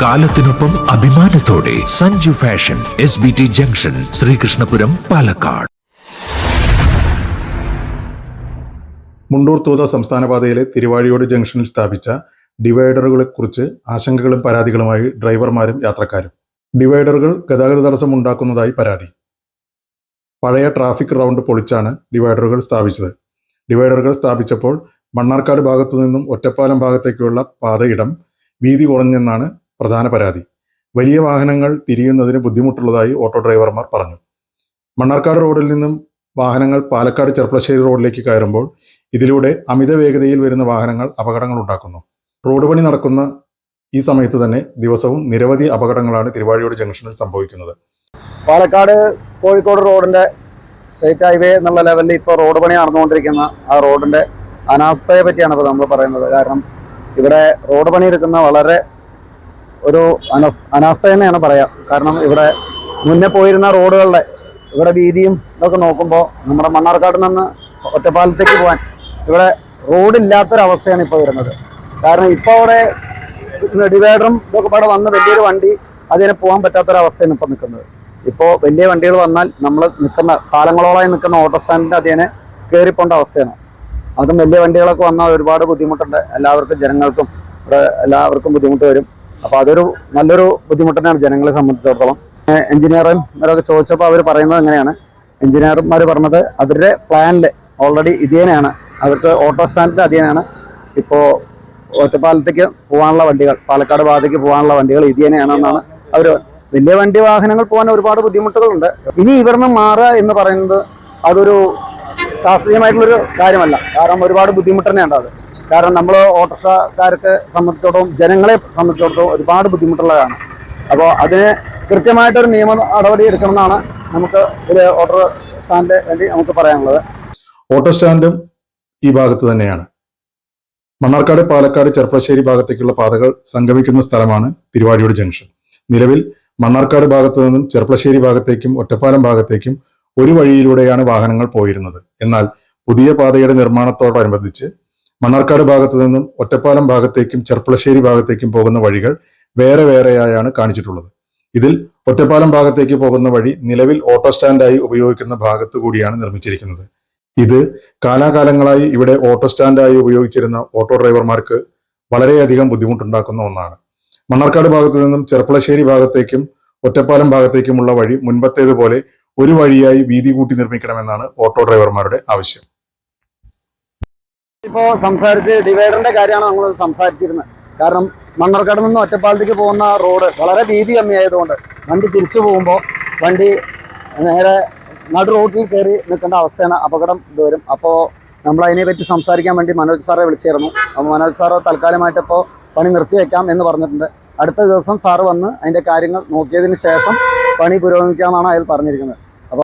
കാലത്തിനൊപ്പം അഭിമാനത്തോടെ Sanju fashion S B T junction Sreekrishnapuram Palakkad. Mundur Thootha സംസ്ഥാന പാതയിലെ തിരുവാഴിയോട് ജംഗ്ഷനിൽ സ്ഥാപിച്ച ഡിവൈഡറുകളെക്കുറിച്ച് ആശങ്കകളും പരാതികളുമായി ഡ്രൈവർമാരും യാത്രക്കാരും. ഡിവൈഡറുകൾ ഗതാഗത തടസ്സം ഉണ്ടാക്കുന്നതായി പരാതി. പഴയ ട്രാഫിക് റൗണ്ട് പൊളിച്ചാണ് ഡിവൈഡറുകൾ സ്ഥാപിച്ചത്. ഡിവൈഡറുകൾ സ്ഥാപിച്ചപ്പോൾ മണ്ണാർക്കാട് ഭാഗത്തു നിന്നും ഒറ്റപ്പാലം ഭാഗത്തേക്കുള്ള പാതയിടം വീതി കുറഞ്ഞെന്നാണ് പ്രധാന പരാതി. വലിയ വാഹനങ്ങൾ തിരിയുന്നതിന് ബുദ്ധിമുട്ടുള്ളതായി ഓട്ടോ ഡ്രൈവർമാർ പറഞ്ഞു. മണ്ണാർക്കാട് റോഡിൽ നിന്നും വാഹനങ്ങൾ പാലക്കാട് ചെർപ്പളശ്ശേരി റോഡിലേക്ക് കയറുമ്പോൾ ഇതിലൂടെ അമിത വേഗതയിൽ വരുന്ന വാഹനങ്ങൾ അപകടങ്ങൾ ഉണ്ടാക്കുന്നു. റോഡ് പണി നടക്കുന്ന ഈ സമയത്ത് തന്നെ ദിവസവും നിരവധി അപകടങ്ങളാണ് തിരുവാഴിയോട് ജംഗ്ഷനിൽ സംഭവിക്കുന്നത്. പാലക്കാട് കോഴിക്കോട് റോഡിന്റെ സ്റ്റേറ്റ് ഹൈവേ എന്നുള്ള ലെവലിൽ ഇപ്പോൾ റോഡ് പണി നടന്നുകൊണ്ടിരിക്കുന്ന ആ റോഡിന്റെ അനാസ്ഥയെ പറ്റിയാണ് ഇപ്പോൾ നമ്മൾ പറയുന്നത്. കാരണം ഇവിടെ റോഡ് പണി എടുക്കുന്ന വളരെ ഒരു അനസ് അനാസ്ഥ തന്നെയാണ് പറയാം. കാരണം ഇവിടെ മുന്നേ പോയിരുന്ന റോഡുകളുടെ ഇവിടെ വീതിയും ഇതൊക്കെ നോക്കുമ്പോൾ നമ്മുടെ മണ്ണാർക്കാട് നിന്ന് ഒറ്റപ്പാലത്തേക്ക് പോകാൻ ഇവിടെ റോഡില്ലാത്തൊരവസ്ഥയാണ് ഇപ്പോൾ വരുന്നത്. കാരണം ഇപ്പോൾ അവിടെ ഡിവൈഡറും ഇതൊക്കെ ഇവിടെ വന്ന് വലിയൊരു വണ്ടി അതിനെ പോകാൻ പറ്റാത്തൊരവസ്ഥയാണ് ഇപ്പോൾ നിൽക്കുന്നത്. ഇപ്പോൾ വലിയ വണ്ടികൾ വന്നാൽ നമ്മൾ നിൽക്കുന്ന കാലങ്ങളോളമായി നിൽക്കുന്ന ഓട്ടോ സ്റ്റാൻഡിന്റെ അതിനെ കയറിപ്പോണ്ട അവസ്ഥയാണ്. അതും വലിയ വണ്ടികളൊക്കെ വന്നാൽ ഒരുപാട് ബുദ്ധിമുട്ടുണ്ട്. എല്ലാവർക്കും ജനങ്ങൾക്കും എല്ലാവർക്കും ബുദ്ധിമുട്ട് വരും. അപ്പോൾ അതൊരു നല്ലൊരു ബുദ്ധിമുട്ട് തന്നെയാണ് ജനങ്ങളെ സംബന്ധിച്ചിടത്തോളം. എഞ്ചിനീയർമാരൊക്കെ ചോദിച്ചപ്പോൾ അവർ പറയുന്നത് എങ്ങനെയാണ് എഞ്ചിനീയർമാർ പറഞ്ഞത് അവരുടെ പ്ലാനിൽ ഓൾറെഡി ഇതേനെയാണ്. അവർക്ക് ഓട്ടോ സ്റ്റാൻഡിന്റെ അധീനമാണ് ഇപ്പോൾ ഒറ്റപ്പാലത്തേക്ക് പോകാനുള്ള വണ്ടികൾ പാലക്കാട് ഭാഗത്തേക്ക് പോകാനുള്ള വണ്ടികൾ ഇതേനെയാണെന്നാണ് അവർ വലിയ വണ്ടി വാഹനങ്ങൾ പോകാൻ ഒരുപാട് ബുദ്ധിമുട്ടുകളുണ്ട്. ഇനി ഇവിടുന്ന് മാറുക എന്ന് പറയുന്നത് അതൊരു ശാസ്ത്രീയമായിട്ടുള്ളൊരു കാര്യമല്ല. കാരണം ഒരുപാട് ബുദ്ധിമുട്ട് തന്നെയാണ് അത്. കാരണം നമ്മൾ ഓട്ടോറിക്ഷക്കാർക്ക് സംബന്ധിച്ചിടത്തോളം ജനങ്ങളെ സംബന്ധിച്ചിടത്തോളം ഒരുപാട് ബുദ്ധിമുട്ടുള്ളതാണ്. അപ്പോൾ അതിന് കൃത്യമായിട്ടൊരു നിയമ നടപടി എടുക്കണമെന്നാണ് നമുക്ക് ഒരു ഓട്ടോ സ്റ്റാൻഡിന് വേണ്ടി നമുക്ക് പറയാനുള്ളത്. ഓട്ടോ സ്റ്റാൻഡും ഈ ഭാഗത്ത് തന്നെയാണ്. മണ്ണാർക്കാട് പാലക്കാട് ചെർപ്പശ്ശേരി ഭാഗത്തേക്കുള്ള പാതകൾ സംഗമിക്കുന്ന സ്ഥലമാണ് തിരുവാടിയോട് ജംഗ്ഷൻ. നിലവിൽ മണ്ണാർക്കാട് ഭാഗത്തു നിന്നും ചെർപ്പശ്ശേരി ഭാഗത്തേക്കും ഒറ്റപ്പാലം ഭാഗത്തേക്കും ഒരു വഴിയിലൂടെയാണ് വാഹനങ്ങൾ പോയിരുന്നത്. എന്നാൽ പുതിയ പാതയുടെ നിർമ്മാണത്തോടനുബന്ധിച്ച് മണ്ണാർക്കാട് ഭാഗത്തു നിന്നും ഒറ്റപ്പാലം ഭാഗത്തേക്കും ചെർപ്പളശ്ശേരി ഭാഗത്തേക്കും പോകുന്ന വഴികൾ വേറെ വേറെയായാണ് കാണിച്ചിട്ടുള്ളത്. ഇതിൽ ഒറ്റപ്പാലം ഭാഗത്തേക്ക് പോകുന്ന വഴി നിലവിൽ ഓട്ടോ സ്റ്റാൻഡായി ഉപയോഗിക്കുന്ന ഭാഗത്തു കൂടിയാണ് നിർമ്മിച്ചിരിക്കുന്നത്. ഇത് കാലാകാലങ്ങളായി ഇവിടെ ഓട്ടോ സ്റ്റാൻഡായി ഉപയോഗിച്ചിരുന്ന ഓട്ടോ ഡ്രൈവർമാർക്ക് വളരെയധികം ബുദ്ധിമുട്ടുണ്ടാക്കുന്ന ഒന്നാണ്. മണ്ണാർക്കാട് ഭാഗത്തു നിന്നും ചെർപ്പളശ്ശേരി ഭാഗത്തേക്കും ഒറ്റപ്പാലം ഭാഗത്തേക്കുമുള്ള വഴി മുൻപത്തേതുപോലെ ഒരു വഴിയായി വീതി കൂട്ടി നിർമ്മിക്കണമെന്നാണ് ഓട്ടോ ഡ്രൈവർമാരുടെ ആവശ്യം. ഇപ്പോൾ സംസാരിച്ച് ഡിവൈഡറിന്റെ കാര്യമാണ് നമ്മൾ സംസാരിച്ചിരുന്നത്. കാരണം മണ്ണാർക്കാട് നിന്ന് ഒറ്റപ്പാലത്തേക്ക് പോകുന്ന റോഡ് വളരെ വീതി കമ്മിയായതുകൊണ്ട് വണ്ടി തിരിച്ചു പോകുമ്പോൾ വണ്ടി നേരെ നടു റോഡിൽ കയറി നിൽക്കേണ്ട അവസ്ഥയാണ് അപകടം ഇത് വരും അപ്പോൾ നമ്മൾ അതിനെപ്പറ്റി സംസാരിക്കാൻ വേണ്ടി മനോജ് സാറെ വിളിച്ചിരുന്നു. അപ്പോൾ മനോജ് സാറ് തൽക്കാലമായിട്ട് ഇപ്പോൾ പണി നിർത്തിവെക്കാം എന്ന് പറഞ്ഞിട്ടുണ്ട്. അടുത്ത ദിവസം സാറ് വന്ന് അതിന്റെ കാര്യങ്ങൾ നോക്കിയതിന് ശേഷം പണി പുരോഗമിക്കാമെന്നാണ് അയാൾ പറഞ്ഞിരിക്കുന്നത്.